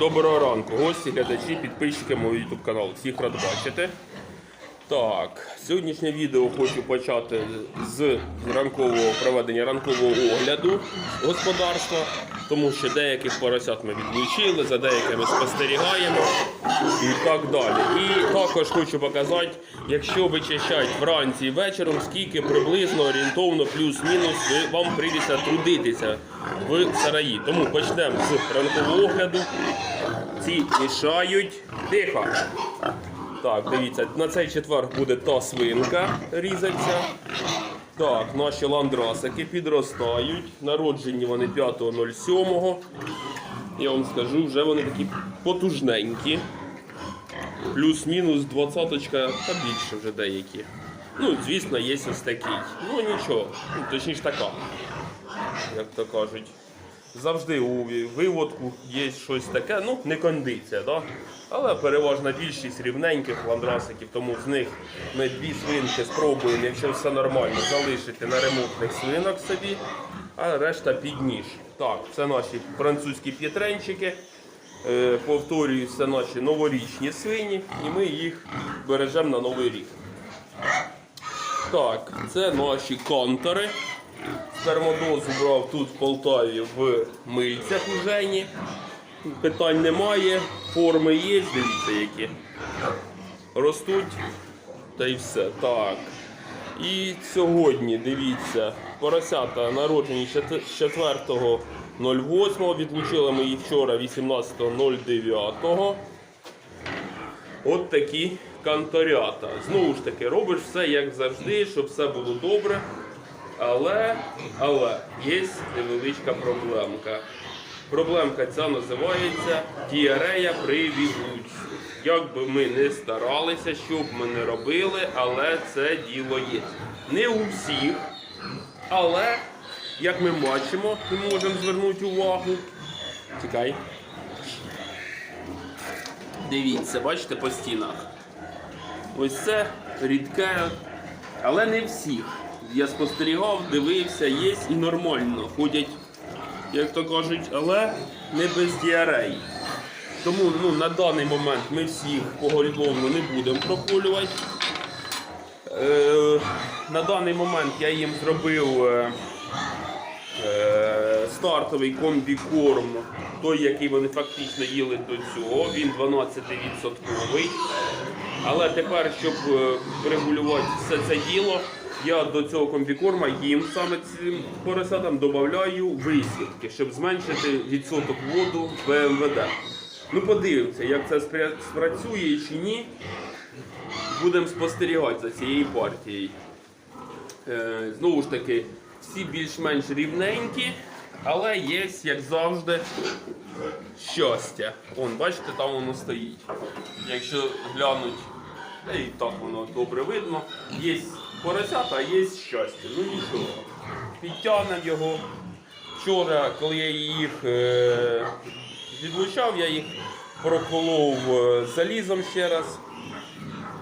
доброго ранку, гості, глядачі, підписчики мого YouTube каналу. Всіх рад бачити. Так, сьогоднішнє відео хочу почати з ранкового проведення ранкового огляду господарства, тому що деяких поросят ми відлучили, за деякими спостерігаємо і так далі. І також хочу показати, якщо вичищать вранці і вечором, скільки приблизно орієнтовно плюс-мінус вам прийдеться трудитися в сараї. Тому почнемо з ранкового огляду. Ці мішають. Тихо. Так, дивіться, на цей четвер буде та свинка різаться. Так, наші ландрасики підростають. Народжені вони 5.07. Я вам скажу, вже вони такі потужненькі. Плюс-мінус двадцяточка, та більше вже деякі. Ну, звісно, є ось такий. Ну нічого, ну, точніше така, як то кажуть. Завжди у виводку є щось таке, ну не кондиція, да? але переважна більшість рівненьких ландрасиків, тому з них ми дві свинки спробуємо, якщо все нормально, залишити на ремонтних свинок собі, а решта під ніж. Так, це наші французькі п'єтренчики. Е, повторюю, це наші новорічні свині, і ми їх бережемо на новий рік. Так, це наші контори. Спермодозу брав тут в Полтаві в мильцях у Жені. Питань немає, форми є, дивіться які. Ростуть та й все. Так. І сьогодні, дивіться, поросята народжені з 4.08, відлучили ми їх вчора 18.09. От такі канторята. Знову ж таки, робиш все як завжди, щоб все було добре. Але, але є невеличка проблемка. Проблемка ця називається діарея при відлучці. Як би ми не старалися, що б ми не робили, але це діло є. Не у всіх, але як ми бачимо, ми можемо звернути увагу. Чекай. Дивіться, бачите по стінах. Ось це рідке, але не всіх. Я спостерігав, дивився, є і нормально. Ходять, як то кажуть, але не без діарей. Тому ну, на даний момент ми всіх поголовно не будемо проколювати. Е, на даний момент я їм зробив е, е, стартовий комбікорм, той, який вони фактично їли до цього, він 12%. Але тепер, щоб е, врегулювати все це діло, я до цього комбікорма їм саме цим поросятам додаю висідки, щоб зменшити відсоток воду в МВД. Ну подивимося, як це спрацює чи ні. Будемо спостерігати за цією партією. Е, знову ж таки, всі більш-менш рівненькі, але є, як завжди, щастя. Вон, бачите, там воно стоїть. Якщо глянуть, і так воно добре видно. Є поросята, є щастя. Ну нічого. Підтягнемо його. Вчора, коли я їх е, відлучав, я їх проколов е, залізом ще раз.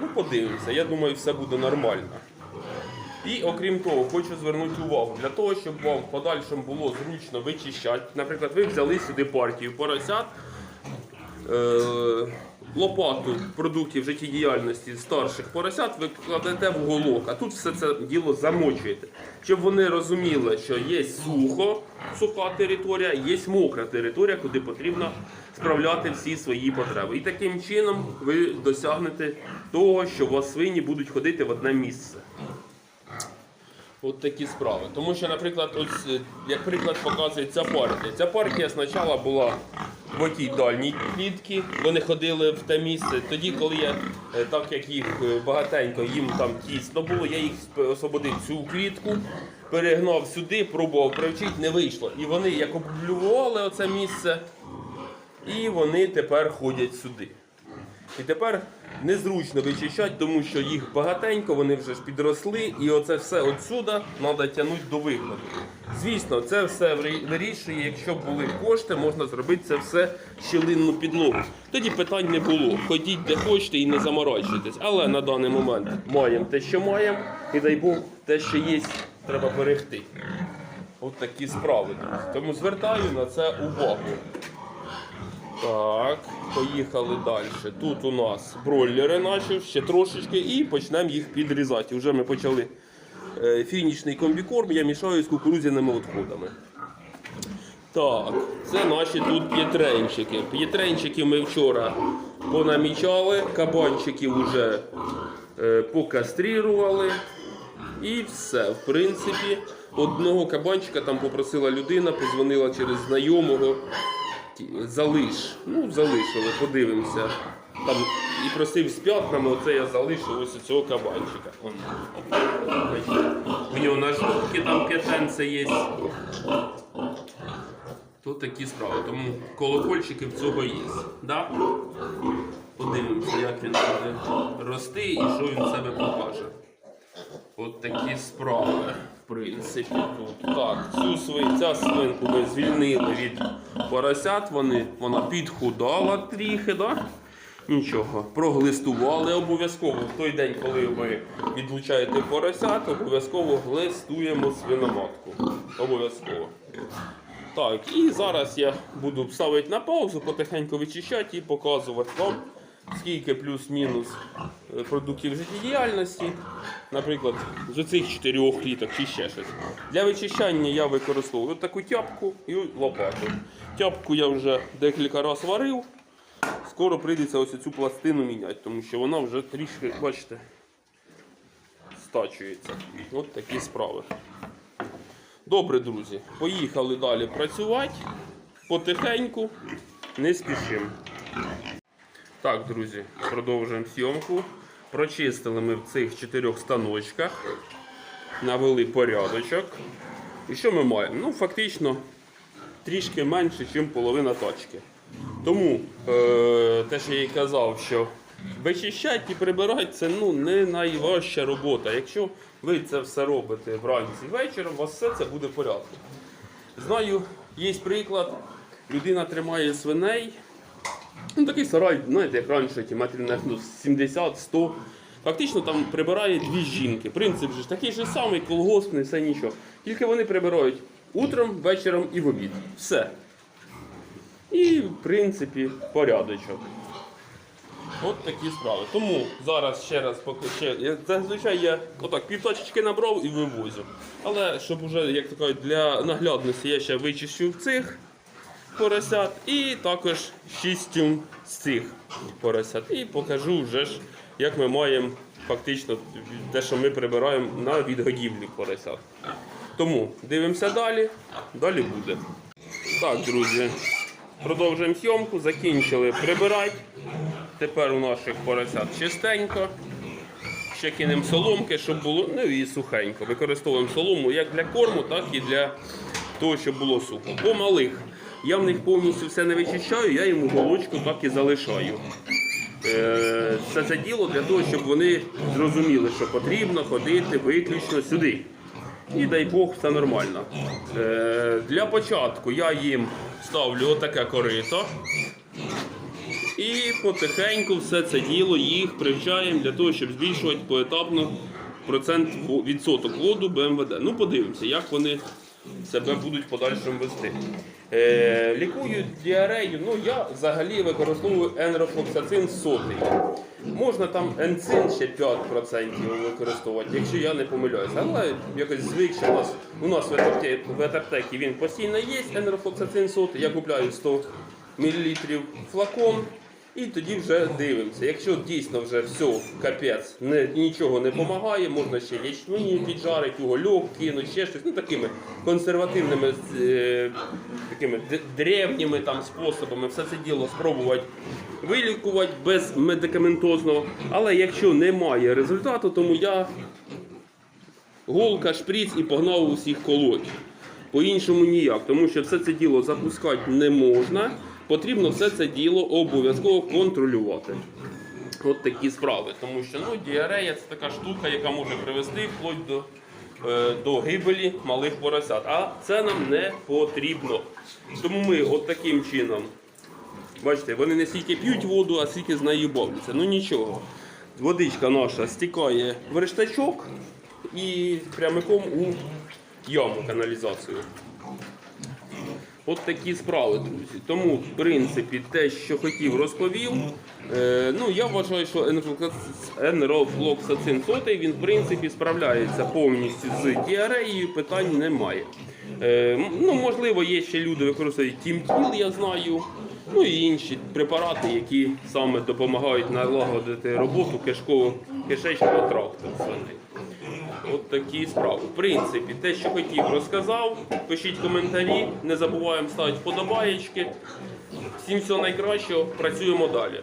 Ну, подивимося, я думаю, все буде нормально. І окрім того, хочу звернути увагу, для того, щоб вам в подальшому було зручно вичищати. Наприклад, ви взяли сюди партію поросят, е, лопату продуктів життєдіяльності старших поросят ви кладете в голок, а тут все це діло замочуєте. Щоб вони розуміли, що є сухо, суха територія, є мокра територія, куди потрібно справляти всі свої потреби. І таким чином ви досягнете того, що у вас свині будуть ходити в одне місце. От такі справи. Тому що, наприклад, ось е, як приклад показує ця партія. Ця партія спочатку була в отій дальній клітці, вони ходили в те місце. Тоді, коли я, е, так як їх е, багатенько, їм там тісно було, я їх освободив цю клітку, перегнав сюди, пробував привчити, не вийшло. І вони як облювали оце місце, і вони тепер ходять сюди. І тепер незручно вичищати, тому що їх багатенько, вони вже ж підросли, і оце все отсюда треба тягнути до виходу. Звісно, це все вирі- вирішує, якщо були кошти, можна зробити це все щілинну підлогу. Тоді питань не було. Ходіть де хочете і не заморочуйтесь. Але на даний момент маємо те, що маємо, і дай Бог, те, що є, треба берегти. От такі справи. Тому звертаю на це увагу. Так, поїхали далі. Тут у нас бройлери наші, ще трошечки, і почнемо їх підрізати. Уже ми почали е, фінішний комбікорм, я мішаю з кукурудзяними відходами. Так, це наші тут п'єтренчики. П'єтренчики ми вчора понамічали, кабанчиків вже е, покастрірували. І все. В принципі, одного кабанчика там попросила людина, позвонила через знайомого. Залиш. Ну, залишили, подивимося. Там і просив з п'ятнами, оце я залишив ось цього кабанчика. Он. У нього на жовтки там п'ятенце є. То такі справи. Тому колокольчики в цього є. Да? Подивимося, як він буде рости і що він себе покаже. От такі справи, принципі, тут. Так, цю свин, ця свинку ми звільнили від поросят, вони, вона підхудала трохи, да? Нічого, проглистували обов'язково. В той день, коли ви відлучаєте поросят, обов'язково глистуємо свиноматку. Обов'язково. Так, і зараз я буду ставити на паузу, потихеньку вичищати і показувати вам, скільки плюс-мінус е, продуктів життєдіяльності, наприклад, з оцих чотирьох літок чи ще щось. Для вичищання я використовую таку тяпку і лопату. Тяпку я вже декілька разів варив. Скоро прийдеться ось цю пластину міняти, тому що вона вже трішки, бачите, стачується. От такі справи. Добре, друзі, поїхали далі працювати. Потихеньку, не спішимо. Так, друзі, продовжуємо зйомку. Прочистили ми в цих чотирьох станочках, навели порядочок. І що ми маємо? Ну, фактично, трішки менше, ніж половина тачки. Тому е, те, що я і казав, що вичищати і прибирати це ну, не найважча робота. Якщо ви це все робите вранці і вечором, у вас все це буде в порядку. Знаю, є приклад, людина тримає свиней. Ну, такий сарай, знаєте, як раніше, ті метрів ну, 70-100. Фактично там прибирає дві жінки. Принцип же ж такий же самий, колгоспний, все нічого. Тільки вони прибирають утром, вечором і в обід. Все. І, в принципі, порядочок. От такі справи. Тому зараз ще раз поки ще. Я, зазвичай я отак півточечки набрав і вивозю. Але щоб уже, як то кажуть, для наглядності я ще вичищу цих поросят і також шістю з цих поросят. І покажу вже ж, як ми маємо фактично те, що ми прибираємо на відгодівлі поросят. Тому дивимося далі, далі буде. Так, друзі, продовжуємо зйомку, закінчили прибирати. Тепер у наших поросят чистенько. Ще кинемо соломки, щоб було ну і сухенько. Використовуємо солому як для корму, так і для того, щоб було сухо. По малих я в них повністю все не вичищаю, я їм голочку так і залишаю. Е, Все це діло для того, щоб вони зрозуміли, що потрібно ходити виключно сюди. І дай Бог, все нормально. Е, Для початку я їм ставлю отаке корито. І потихеньку все це діло їх привчаємо для того, щоб збільшувати поетапно процент відсоток воду БМВД. Ну, подивимося, як вони себе будуть в подальшому вести. Е, лікую діарею. Ну, я взагалі використовую енрофлоксацин сотий. Можна там енцин ще 5% використовувати, якщо я не помиляюся. Але якось звик, у нас, у нас в ветаптекі він постійно є, енрофлоксацин сотий. Я купляю 100 мл флакон. І тоді вже дивимося. Якщо дійсно вже все, капець, не, нічого не допомагає, можна ще ячмені піджарити, угольок кинути, ще щось. Ну такими консервативними, е, такими древніми там способами все це діло спробувати вилікувати без медикаментозного. Але якщо немає результату, тому я голка, шприц і погнав усіх колоть. По-іншому ніяк, тому що все це діло запускати не можна. Потрібно все це діло обов'язково контролювати. От такі справи. Тому що ну, діарея це така штука, яка може привести вплоть до, е, до гибелі малих поросят. А це нам не потрібно. Тому ми от таким чином, бачите, вони не стільки п'ють воду, а стільки з нею бавляться. Ну нічого. Водичка наша стікає в рештачок і прямиком у яму каналізацію. От такі справи, друзі. Тому, в принципі, те, що хотів, розповів. Е, ну, я вважаю, що енрофлоксацин сотий, він, в принципі, справляється повністю з діареєю, питань немає. Е, ну, можливо, є ще люди, використовують тімтіл, я знаю. Ну і інші препарати, які саме допомагають налагодити роботу кишково кишечного тракту. От такі справи. В принципі, те, що хотів, розказав. Пишіть коментарі, не забуваємо ставити вподобаєчки. Всім всього найкращого, працюємо далі.